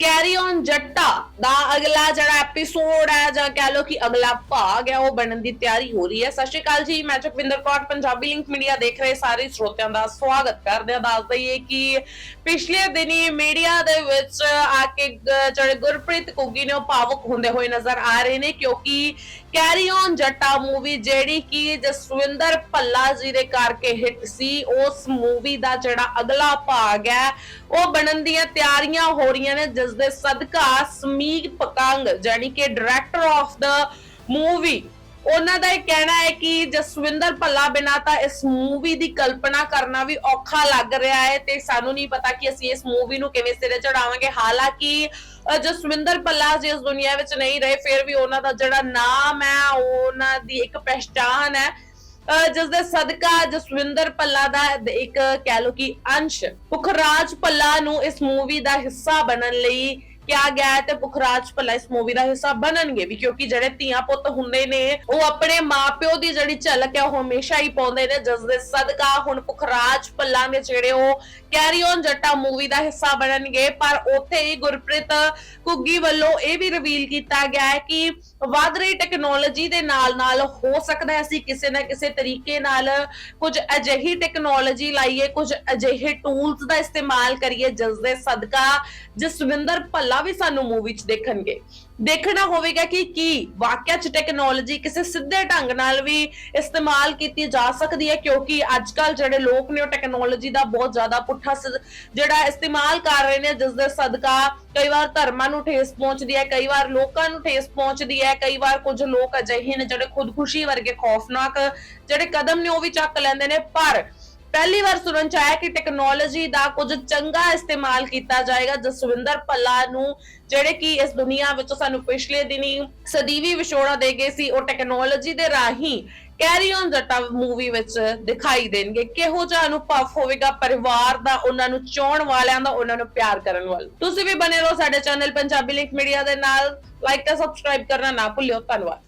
Carry on ਜੱਟਾ ਦਾ ਅਗਲਾ ਜਿਹੜਾ episode ਹੈ ਜਾਂ ਕਹਿ ਲਓ ਕਿ ਅਗਲਾ ਭਾਗ ਹੈ ਉਹ ਬਣਨ ਦੀ ਤਿਆਰੀ ਹੋ ਰਹੀ ਹੈ। ਸਤਿ ਸ਼੍ਰੀ ਅਕਾਲ ਜੀ, ਮੈਂ ਚੁਕਵਿੰਦਰ ਕੌਰ, ਪੰਜਾਬੀ ਲਿੰਕ ਮੀਡੀਆ ਦੇਖ ਰਹੇ ਸਾਰੇ ਸਰੋਤਿਆਂ ਦਾ ਸਵਾਗਤ ਕਰਦੇ ਹਾਂ। ਦੱਸ ਦਈਏ ਕਿ ਪਿਛਲੇ ਦਿਨੀ ਮੀਡੀਆ ਦੇ ਵਿੱਚ ਆ ਕੇ ਜਿਹੜੇ ਗੁਰਪ੍ਰੀਤ ਕੁੱਗੀ ਨੇ, ਉਹ ਭਾਵੁਕ ਹੁੰਦੇ ਹੋਏ ਨਜ਼ਰ ਆ ਰਹੇ ਨੇ ਕਿਉਂਕਿ ਕੈਰੀ ਔਨ ਜੱਟਾ ਮੂਵੀ ਜਿਹੜੀ ਕਿ ਜਸਵਿੰਦਰ ਭੱਲਾ ਜੀ ਦੇ ਕਰਕੇ ਹਿੱਟ ਸੀ, ਉਸ ਮੂਵੀ ਦਾ ਜਿਹੜਾ ਅਗਲਾ ਭਾਗ ਹੈ, ਉਹ ਬਣਨ ਦੀਆਂ ਤਿਆਰੀਆਂ ਹੋ ਰਹੀਆਂ ਨੇ। ਜਿਸ ਦੇ ਸਦਕਾ ਸਮੀਰ ਪਕੰਗ ਜਾਨੀ ਕਿ ਡਾਇਰੈਕਟਰ ਆਫ ਦਾ ਮੂਵੀ ਉਹਨਾਂ ਦਾ ਇਹ ਕਹਿਣਾ ਹੈ ਕਿ ਜਸਵਿੰਦਰ ਭੱਲਾ ਬਿਨਾ ਤਾਂ ਇਸ ਮੂਵੀ ਦੀ ਕਲਪਨਾ ਕਰਨਾ ਵੀ ਔਖਾ ਲੱਗ ਰਿਹਾ ਹੈ ਤੇ ਸਾਨੂੰ ਨਹੀਂ ਪਤਾ ਕਿ ਅਸੀਂ ਇਸ ਮੂਵੀ ਨੂੰ ਕਿਵੇਂ ਸਿਰੇ ਚੜਾਵਾਂਗੇ ਹਾਲਾਂਕਿ ਜਸਵਿੰਦਰ ਭੱਲਾ ਜੀ ਇਸ ਦੁਨੀਆ ਵਿੱਚ ਨਹੀਂ ਰਹੇ, ਫਿਰ ਵੀ ਉਹਨਾਂ ਦਾ ਜਿਹੜਾ ਨਾਮ ਹੈ, ਉਹਨਾਂ ਦੀ ਇੱਕ ਪਹਿਚਾਨ ਹੈ ਜਿਸ ਦੇ ਸਦਕਾ ਜਸਵਿੰਦਰ ਪੱਲਾ ਦਾ ਇੱਕ ਕਹਿ ਲੋ ਕਿ ਅੰਸ਼ ਪੁਖਰਾਜ ਪੱਲਾ ਨੂੰ ਇਸ ਮੂਵੀ ਦਾ ਹਿੱਸਾ ਬਣਨ ਲਈ ਕਿਹਾ ਗਿਆ ਹੈ ਤੇ ਪੁਖਰਾਜ ਭੱਲਾ ਇਸ ਮੂਵੀ ਦਾ ਹਿੱਸਾ ਬਣਨਗੇ ਵੀ ਕਿਉਂਕਿ ਜਿਹੜੇ ਧੀਆਂ ਪੁੱਤ ਹੁੰਦੇ ਨੇ, ਉਹ ਆਪਣੇ ਮਾਪਿਓ ਦੀ ਜਿਹੜੀ ਝਲਕ ਹੈ, ਉਹ ਹਮੇਸ਼ਾ ਹੀ ਪਾਉਂਦੇ ਨੇ। ਜਿਸ ਦੇ ਸਦਕਾ ਹੁਣ ਪੁਖਰਾਜ ਭੱਲਾ ਨੇ ਜਿਹੜੇ ਉਹ ਕੈਰੀ ਔਨ ਜੱਟਾ ਮੂਵੀ ਦਾ ਹਿੱਸਾ ਬਣਨਗੇ, ਪਰ ਉੱਥੇ ਹੀ ਗੁਰਪ੍ਰੀਤ ਕੁੱਗੀ ਵੱਲੋਂ ਇਹ ਵੀ ਰਿਵੀਲ ਕੀਤਾ ਗਿਆ ਹੈ ਕਿ ਵੱਧ ਰਹੀ ਟੈਕਨੋਲੋਜੀ ਦੇ ਨਾਲ ਨਾਲ ਹੋ ਸਕਦਾ ਹੈ ਅਸੀਂ ਕਿਸੇ ਨਾ ਕਿਸੇ ਤਰੀਕੇ ਨਾਲ ਕੁਝ ਅਜਿਹੀ ਟੈਕਨੋਲੋਜੀ ਲਾਈਏ, ਕੁਝ ਅਜਿਹੇ ਟੂਲਸ ਦਾ ਇਸਤੇਮਾਲ ਕਰੀਏ, ਜਿਸ ਦੇ ਸਦਕਾ ਜਸਵਿੰਦਰ ਭੱਲਾ ਵੀ ਸਾਨੂੰ ਮੂਵੀ 'ਚ ਦੇਖਣਗੇ। ਦੇਖਣਾ ਹੋਵੇਗਾ ਕਿ ਕੀ ਵਾਕਿਆ 'ਚ ਟੈਕਨੋਲੋਜੀ ਕਿਸੇ ਸਿੱਧੇ ਢੰਗ ਨਾਲ ਵੀ ਇਸਤੇਮਾਲ ਕੀਤੀ ਜਾ ਸਕਦੀ ਹੈ, ਕਿਉਂਕਿ ਅੱਜ ਕੱਲ ਜਿਹੜੇ ਲੋਕ ਨੇ ਉਹ ਟੈਕਨੋਲੋਜੀ ਦਾ ਬਹੁਤ ਜ਼ਿਆਦਾ ਪੁੱਠਾ ਸ- ਜਿਹੜਾ ਇਸਤੇਮਾਲ ਕਰ ਰਹੇ ਨੇ, ਜਿਸ ਦੇ ਸਦਕਾ ਕਈ ਵਾਰ ਧਰਮਾਂ ਨੂੰ ਠੇਸ ਪਹੁੰਚਦੀ ਹੈ, ਕਈ ਵਾਰ ਲੋਕਾਂ ਨੂੰ ਠੇਸ ਪਹੁੰਚਦੀ ਹੈ, ਕਈ ਵਾਰ ਕੁਝ ਲੋਕ ਅਜਿਹੇ ਨੇ ਜਿਹੜੇ ਖੁਦਕੁਸ਼ੀ ਵਰਗੇ ਖੌਫਨਾਕ ਜਿਹੜੇ ਕਦਮ ਨੇ ਉਹ ਵੀ ਚੱਕ ਲੈਂਦੇ ਨੇ, ਪਰ ਪਹਿਲੀ ਵਾਰ ਸੁਣਨ ਚ ਆਇਆ ਕਿ ਟੈਕਨੋਲੋਜੀ ਦਾ ਕੁਝ ਚੰਗਾ ਇਸਤੇਮਾਲ ਕੀਤਾ ਜਾਏਗਾ। ਜਸਵਿੰਦਰ ਭੱਲਾ ਨੂੰ, ਜਿਹੜੇ ਕਿ ਇਸ ਦੁਨੀਆ ਵਿੱਚ ਸਾਨੂੰ ਪਿਛਲੇ ਦਿਨੀ ਸਦੀਵੀ ਵਿਛੋੜਾ ਦੇ ਗਏ ਸੀ, ਉਹ ਟੈਕਨੋਲੋਜੀ ਦੇ ਰਾਹੀਂ ਕੈਰੀ ਔਨ ਜੱਟਾ ਮੂਵੀ ਵਿੱਚ ਦਿਖਾਈ ਦੇਣਗੇ। ਕਿਹੋ ਜਿਹਾ ਅਨੁਭਵ ਹੋਵੇਗਾ ਪਰਿਵਾਰ ਦਾ, ਉਹਨਾਂ ਨੂੰ ਚਾਹਣ ਵਾਲਿਆਂ ਦਾ, ਉਹਨਾਂ ਨੂੰ ਪਿਆਰ ਕਰਨ ਵਾਲ। ਤੁਸੀਂ ਵੀ ਬਨੇ ਰਹੋ ਸਾਡੇ ਚੈਨਲ ਪੰਜਾਬੀ ਲਿੰਕ ਮੀਡੀਆ ਦੇ ਨਾਲ। ਲਾਈਕ ਤੇ ਸਬਸਕ੍ਰਾਈਬ ਕਰਨਾ ਨਾ ਭੁੱਲਿਓ। ਧੰਨਵਾਦ।